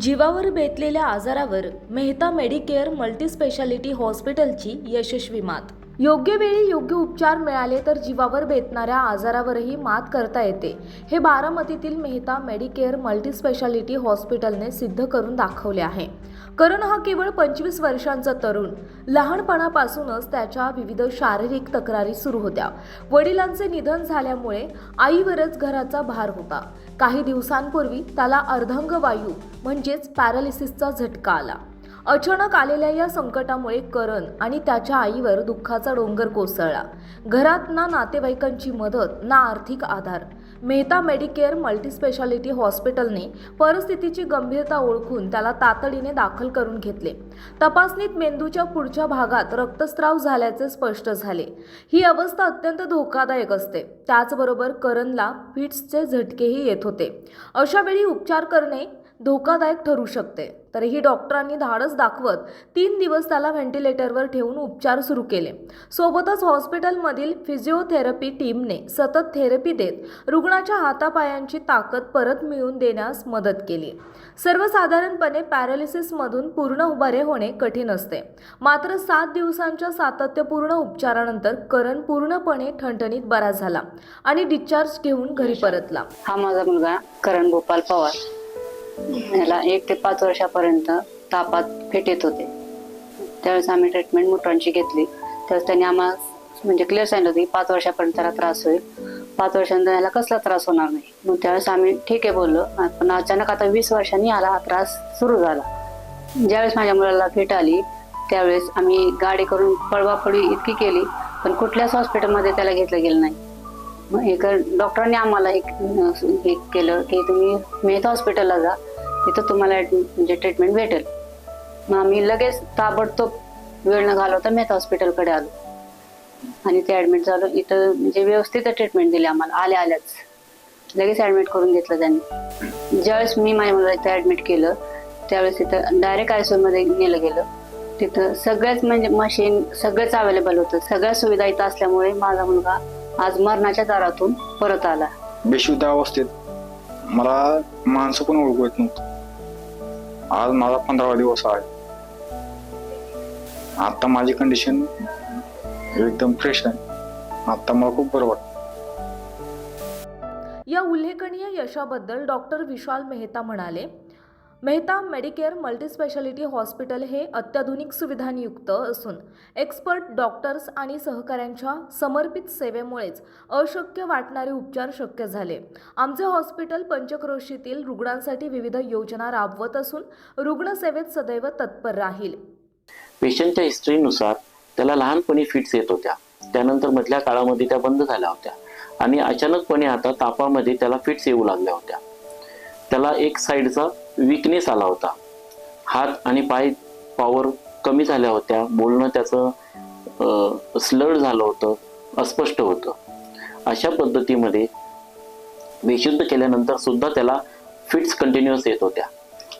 जीवावर बेतलेल्या आजारावर Mehta Medicare multispeciality हॉस्पिटलची यशस्वी मात योग्य वेळी योग्य उपचार मिळाले तर जीवावर बेतणाऱ्या आजारावरही मात करता येते. हे बारामतीतील मेहता मेडिकेअर मल्टीस्पेशालिटी हॉस्पिटलने सिद्ध करून दाखवले आहे. करण हा केवळ पंचवीस वर्षांचा तरुण. लहानपणापासूनच त्याच्या विविध शारीरिक तक्रारी सुरू होत्या. वडिलांचे निधन झाल्यामुळे आईवरच घराचा भार होता. काही दिवसांपूर्वी त्याला अर्धांग वायू म्हणजेच पॅरालिसिसचा झटका आला. अचानक आलेल्या या संकटामुळे करण आणि त्याच्या आईवर दुःखाचा डोंगर कोसळला. घरात ना नातेवाईकांची मदत ना आर्थिक आधार. मेहता मेडिकेअर मल्टीस्पेशालिटी हॉस्पिटलने परिस्थितीची गंभीरता ओळखून त्याला तातडीने दाखल करून घेतले. तपासणीत मेंदूच्या पुढच्या भागात रक्तस्राव झाल्याचे स्पष्ट झाले. ही अवस्था अत्यंत धोकादायक असते. त्याचबरोबर करणला फिट्सचे झटकेही येत होते. अशावेळी उपचार करणे धोकादायक ठरू शकते. तरीही डॉक्टरांनी धाडस दाखवत तीन दिवस त्याला व्हेंटिलेटरवर ठेवून उपचार सुरू केले. सोबतच हॉस्पिटलमधील फिजिओथेरपी टीमने सतत थेरपी देत रुग्णाच्या हातापायांची ताकद परत मिळवून देण्यास मदत केली. सर्वसाधारणपणे पॅरालिसिसमधून पूर्ण उभारे होणे कठीण असते. मात्र सात दिवसांच्या सातत्यपूर्ण उपचारानंतर करण पूर्णपणे ठणठणीत बरा झाला आणि डिस्चार्ज घेऊन घरी परतला. हा माझा मुलगा करण गोपाल पवार. याला एक ते पाच वर्षापर्यंत तापात फिट येत होते. त्यावेळेस आम्ही ट्रीटमेंट मुटरांची घेतली. त्यावेळेस त्यांनी आम्हाला म्हणजे क्लिअर सांगितलं होती पाच वर्षापर्यंत त्याला त्रास होईल. पाच वर्षानंतर याला कसला त्रास होणार नाही. मग त्यावेळेस आम्ही ठीक आहे बोललो. पण अचानक आता वीस वर्षांनी आला हा त्रास सुरू झाला. ज्यावेळेस माझ्या मुलाला फिट आली त्यावेळेस आम्ही गाडी करून पळवापळी इतकी केली पण कुठल्याच हॉस्पिटलमध्ये त्याला घेतलं गेलं नाही. एक डॉक्टरांनी आम्हाला एक हे केलं की तुम्ही मेहता हॉस्पिटलला जा तिथं तुम्हाला म्हणजे ट्रीटमेंट भेटेल. मग आम्ही लगेच ताबडतोब वेळ न घालवता मेहता हॉस्पिटलकडे आलो. आणि ते ॲडमिट झालो. इथं म्हणजे व्यवस्थित ट्रीटमेंट दिली आम्हाला. आल्या आल्याच. लगेच ॲडमिट करून घेतलं त्यांनी. ज्यावेळेस मी माझ्या मुलाला इथं ॲडमिट केलं त्यावेळेस तिथं डायरेक्ट आयसीयू मध्ये नेलं गेलं. तिथं सगळ्याच म्हणजे मशीन सगळंच अवेलेबल होतं. सगळ्या सुविधा इथं असल्यामुळे माझा मुलगा आज मरणाच्या दारातून परत आला. बेशुद्ध अवस्थेत मला माणसं पण ओळखू येत नव्हतं. आज माझा पंधरावा दिवस आहे. आता माझी कंडिशन एकदम फ्रेश आहे. आता मला खूप बरं वाटतं. या उल्लेखनीय यशाबद्दल डॉक्टर विशाल मेहता म्हणाले मेहता मेडिकेअर मल्टीस्पेशालिटी हॉस्पिटल हे अत्याधुनिक सुविधांयुक्त असून एक्सपर्ट डॉक्टर्स आणि सहकाऱ्यांच्या समर्पित सेवेमुळेच अशक्य वाटणारे उपचार शक्य झाले. आमचे हॉस्पिटल पंचक्रोशीतील रुग्णांसाठी विविध योजना राबवत असून रुग्णसेवेत सदैव तत्पर राहील. पेशंटच्या हिस्ट्रीनुसार त्याला लहानपणी फिट्स येत होत्या. त्यानंतर मधल्या काळामध्ये त्या बंद झाल्या होत्या आणि अचानकपणे आता तापामध्ये त्याला फिट्स येऊ लागल्या होत्या. त्याला एक साईडचा विकनेस आला होता. हात आणि पाय पॉवर कमी झाल्या होत्या. बोलणं त्याचं स्लड झालं होतं अस्पष्ट होतं. अशा पद्धतीमध्ये बेशुद्ध केल्यानंतर सुद्धा त्याला फिट्स कंटिन्युअस येत होत्या.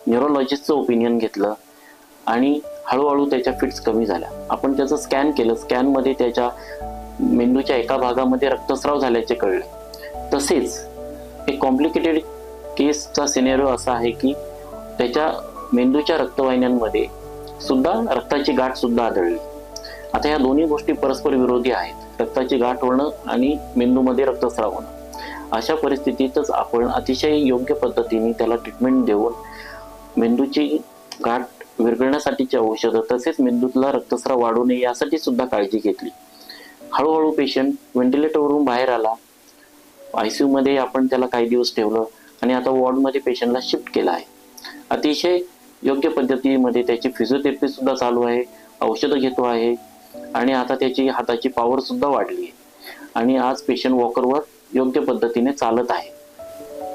न्युरोलॉजिस्टचं ओपिनियन घेतलं आणि हळूहळू त्याच्या फिट्स कमी झाल्या. आपण त्याचं स्कॅन केलं. स्कॅनमध्ये त्याच्या मेंदूच्या एका भागामध्ये रक्तस्राव झाल्याचे कळले. तसेच एक कॉम्प्लिकेटेड केसचा सिनेरिओ असा आहे की त्याच्या मेंदूच्या रक्तवाहिन्यांमध्ये सुद्धा रक्ताची गाठ सुद्धा आढळली. आता या दोन्ही गोष्टी परस्पर विरोधी आहेत. रक्ताची गाठ होणं आणि मेंदूमध्ये रक्तस्राव होणं. अशा परिस्थितीतच आपण अतिशय योग्य पद्धतीने त्याला ट्रीटमेंट देऊन मेंदूची गाठ विरघळण्यासाठीची औषधं तसेच मेंदूतला रक्तस्राव वाढू नये यासाठी सुद्धा काळजी घेतली. हळूहळू पेशंट व्हेंटिलेटरवरून बाहेर आला. आय सी यूमध्ये आपण त्याला काही दिवस ठेवलं. आणि आता वॉर्डमध्ये पेशंटला शिफ्ट केलं आहे. अतिशय योग्य पद्धतीमध्ये त्याची फिजिओथेरपी सुद्धा चालू आहे औषधं घेतो आहे आणि आता त्याची हाताची पॉवर सुद्धा वाढली आहे. आणि आज पेशंट वॉकरवर योग्य पद्धतीने चालत आहे.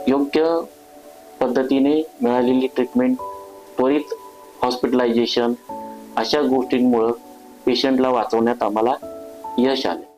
योग्य पद्धतीने मिळालेली ट्रीटमेंट त्वरित हॉस्पिटलायझेशन अशा गोष्टींमुळं पेशंटला वाचवण्यात आम्हाला यश आले.